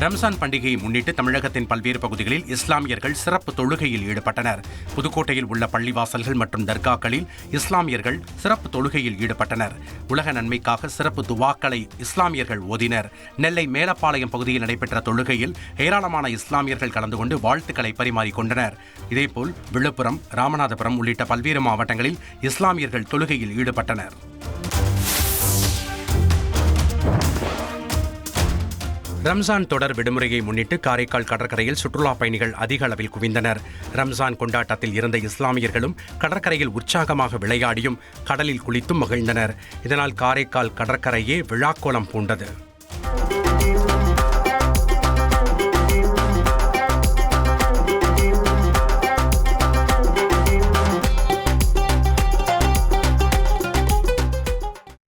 ரம்சான் பண்டிகையை முன்னிட்டு தமிழகத்தின் பல்வேறு பகுதிகளில் இஸ்லாமியர்கள் சிறப்பு தொழுகையில் ஈடுபட்டனர். புதுக்கோட்டையில் உள்ள பள்ளிவாசல்கள் மற்றும் தர்காக்களில் இஸ்லாமியர்கள் சிறப்பு தொழுகையில் ஈடுபட்டனர். உலக நன்மைக்காக சிறப்பு துவாக்களை இஸ்லாமியர்கள் ஓதினர். நெல்லை மேலப்பாளையம் பகுதியில் நடைபெற்ற தொழுகையில் ஏராளமான இஸ்லாமியர்கள் கலந்து கொண்டு வாழ்த்துக்களை பரிமாறிக்கொண்டனர் இதேபோல் விழுப்புரம் ராமநாதபுரம் உள்ளிட்ட பல்வேறு மாவட்டங்களில் இஸ்லாமியர்கள் தொழுகையில் ஈடுபட்டனர். ரம்ஜான் தொடர் விடுமுறையை முன்னிட்டு காரைக்கால் கடற்கரையில் சுற்றுலா பயணிகள் அதிக அளவில் குவிந்தனர். ரம்ஜான் கொண்டாட்டத்தில் இருந்த இஸ்லாமியர்களும் கடற்கரையில் உற்சாகமாக விளையாடியும் கடலில் குளித்தும் மகிழ்ந்தனர். இதனால் காரைக்கால் கடற்கரையே விழாக்கோலம் பூண்டது.